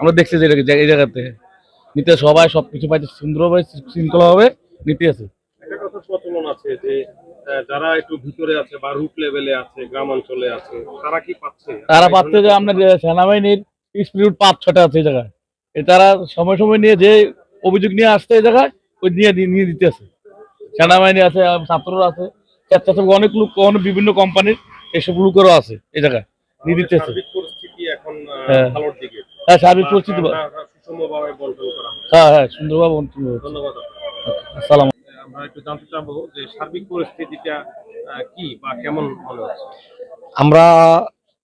আমরা দেখছি যে এই জায়গাতে। নিতে সবাই সবকিছু পাইছে সুন্দরভাবে শৃঙ্খলা ভাবে নিতে আছে একটা কথা প্রচলন আছে যে যারা একটু ভিতরে আছে বা রুট লেভেলে আছে গ্রাম অঞ্চলে আছে তারা কি পাচ্ছে? তারা পাচ্ছে যে আপনার সেনাবাহিনীর স্পিরিট পাঁচ ছটা আছে এই জায়গায়। এ তারা সময় সময় নিয়ে যে অভিযোগ নিয়ে আসছে এই জায়গায় ওই নিয়ে নিয়ে দিতে আছে সেনাবাহিনী আছে আহ, ছাত্ররা আছে স্বেচ্ছাসেবক অনেক লোক অনেক বিভিন্ন কোম্পানির এসব লোকেরও আছে এই জায়গায় নিয়ে দিতে আছে পরিস্থিতি এখন হ্যাঁ। ভালোর দিকে। হ্যাঁ সুষমভাবে বন্টন করা হয় হ্যাঁ হ্যাঁ সুন্দরভাবে বন্টন ধন্যবাদ আপনাকে। আসসালাম আমরা একটু জানতে চাবো যে সার্বিক পরিস্থিতিটা কি বা কেমন মনে হচ্ছে? আমরা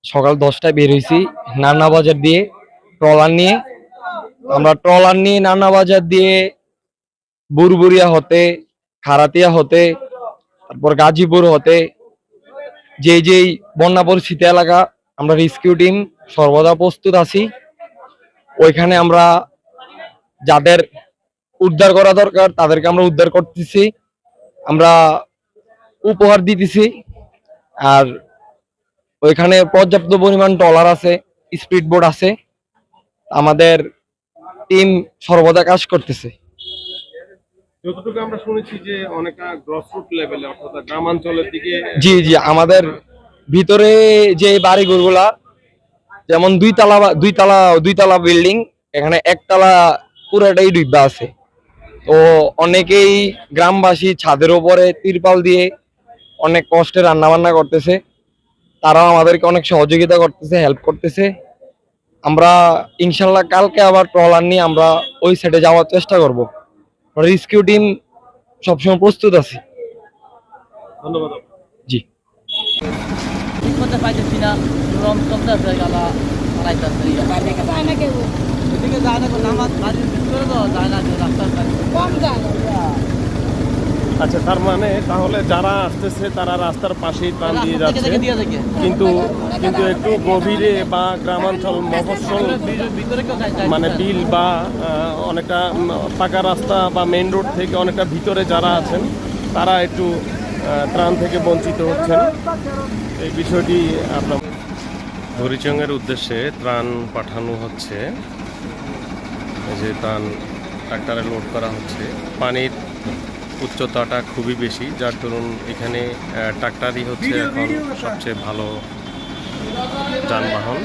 সকাল দশটায় বের হয়েছি নান্না বাজার দিয়ে ট্রলার নিয়ে। আমরা ট্রলার নিয়ে নান্না বাজার দিয়ে বুরবুরিয়া হতে খারাতিয়া হতে তারপর গাজীপুর হতে যে যেই বন্যা পরিস্থিতি এলাকা আমরা রেস্কিউ টিম সর্বদা প্রস্তুত আছি। ওইখানে আমরা যাদের উদ্ধার করা দরকার তাদেরকে আমরা উদ্ধার করতেছি। আমরা উপহার দিতেছি। আর ওইখানে পর্যাপ্ত পরিমাণ টলার আছে স্পিড বোর্ড আছে। আমাদের টিম সর্বদা কাজ করতেছে। যতটুকু আমরা শুনেছি যে অনেকটা গ্রসরুট লেভেলে অর্থাৎ গ্রামাঞ্চলের দিকে জি জি আমাদের ভিতরে যে বাড়িঘরগুলা যেমন দুই তালা দুই তালা দুই তালা বিল্ডিং এখানে একতলা পুরোটাই ডুবা আছে। তো অনেকেই গ্রামবাসী ছাদের উপরে তিরপাল দিয়ে অনেক কষ্টে রান্না বান্না করতেছে। তারাও আমাদেরকে অনেক সহযোগিতা করতেছে হেল্প করতেছে। আমরা ইনশাল্লাহ কালকে আবার ট্রলার নিয়ে আমরা ওই সাইডে যাওয়ার চেষ্টা করব। রেস্কিউ টিম সবসময় প্রস্তুত আছে। ধন্যবাদ। জি। করতে পারতেছি না রম চলতেছে গালা চালাইতেছে বাইরে যায় না কেউ। এদিকে যায় না কোনো আমার বাড়ির ভিতরে তো যায় না কেউ রাস্তার কম যায়। আচ্ছা তার মানে তাহলে যারা আসতেছে তারা রাস্তার পাশেই ত্রাণ দিয়ে যাচ্ছে। কিন্তু কিন্তু একটু গভীরে বা গ্রামাঞ্চল মফস্বল যায় মানে বিল বা অনেকটা পাকা রাস্তা বা মেইন রোড থেকে অনেকটা ভিতরে যারা আছেন তারা একটু ত্রাণ থেকে বঞ্চিত হচ্ছেন। এই বিষয়টি আপনার হরিচঙ্গের উদ্দেশ্যে ত্রাণ পাঠানো হচ্ছে। এই যে ত্রাণ ট্রাক্টারে লোড করা হচ্ছে। পানির উচ্চতাটা খুবই বেশি যার দরুন এখানে ট্রাক্টারই ট্রাক্টরই হচ্ছে এখন সবচেয়ে ভালো যানবাহন।